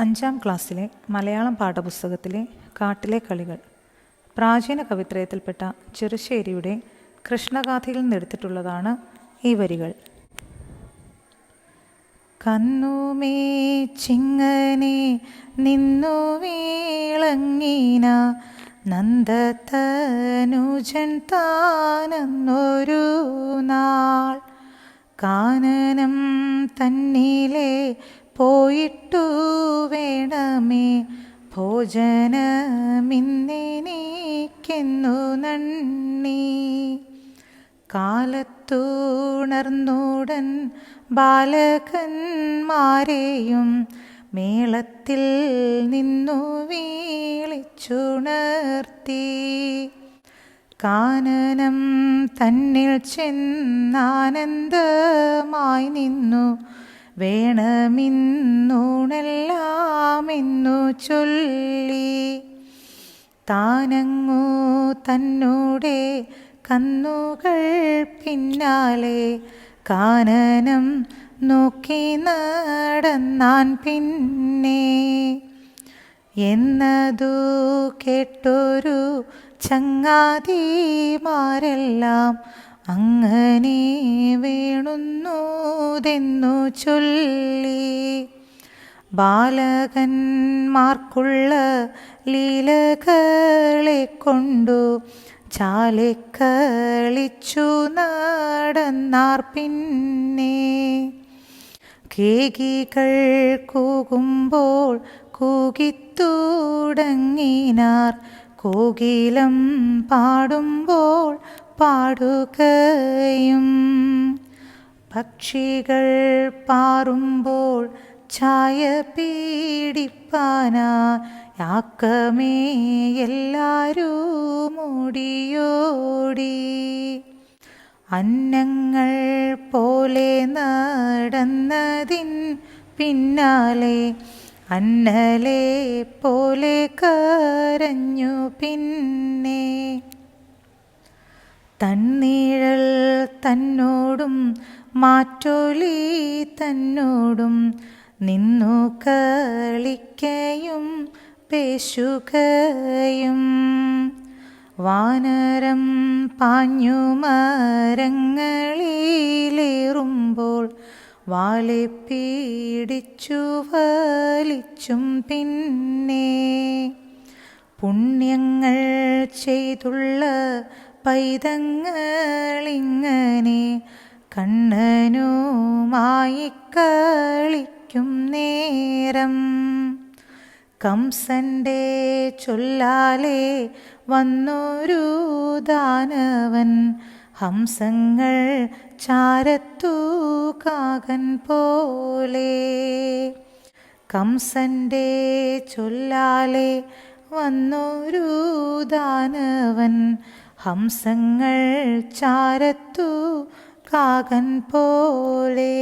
അഞ്ചാം ക്ലാസ്സിലെ മലയാളം പാഠപുസ്തകത്തിലെ കാട്ടിലെ കളികൾ. പ്രാചീന കവിത്രയത്തിൽപ്പെട്ട ചെറുശ്ശേരിയുടെ കൃഷ്ണഗാഥയിൽ നിന്നെടുത്തിട്ടുള്ളതാണ് ഈ വരികൾ. കന്നുമേ ചിങ്ങനെ നിന്നു വീളങ്ങീന നന്ദനുജൻ താനെന്നൊരു നാൾ. കാനനം തന്നിലെ പോയിട്ടു വേണമേ. ഭോജനമിന്നെനിക്കെന്നു നന്ദി. കാലത്തുണർന്നുടൻ ബാലകന്മാരെയും മേളത്തിൽ നിന്നു വീളിച്ചുണർത്തി. കാനനം തന്നിൽ ചെന്നാനന്ദമായി നിന്നു വേണമെന്നൂണെല്ലാമെന്നു ചൊല്ലി താനങ്ങു തന്നൂടെ കന്നുകൾ പിന്നാലെ കാനനം നോക്കി നടന്നാൻ പിന്നെ എന്നതു കേട്ടൊരു ചങ്ങാതിമാരെല്ലാം അങ്ങനെ വേണുന്നൂതെന്നു ചൊല്ലി. ബാലകന്മാർക്കുള്ള ലീലകളെ കൊണ്ടു ചാലിക്കളിച്ചു നടന്നാർ പിന്നെ. കേകികൾ കൂകുമ്പോൾ കൂകിത്തുടങ്ങിനാർ. കോകിലം പാടുമ്പോൾ പാടുകയും പക്ഷികൾ പാറുമ്പോൾ ഛായ പീഡിപ്പാനാ യാക്കമേ എല്ലാരും ഓടിയോടി അന്നങ്ങൾ പോലെ നടന്നതിൻ പിന്നാലെ അന്നലെ പോലെ കരഞ്ഞു പിന്നെ. തന്നീഴൽ തന്നോടും മാറ്റോലി തന്നോടും നിന്നു കളിക്കയും പേശുകയും. വാനരം പാഞ്ഞു മരങ്ങളിലേറുമ്പോൾ വാലെ പീഡിച്ചു വലിച്ചും പിന്നെ. പുണ്യങ്ങൾ ചെയ്തുള്ള പൈതങ്ങളിങ്ങനെ കണ്ണനുമായി കളിക്കും നേരം. കംസന്റെ ചൊല്ലാലെ വന്നൊരു ദാനവൻ. ഹംസങ്ങൾ ചാരത്തു കാകൻ പോലെ. കംസന്റെ ചൊല്ലാലെ വന്നൊരു ദാനവൻ. ഹംസങ്ങൾ ചാരത്തു കാകൻ പോലെ.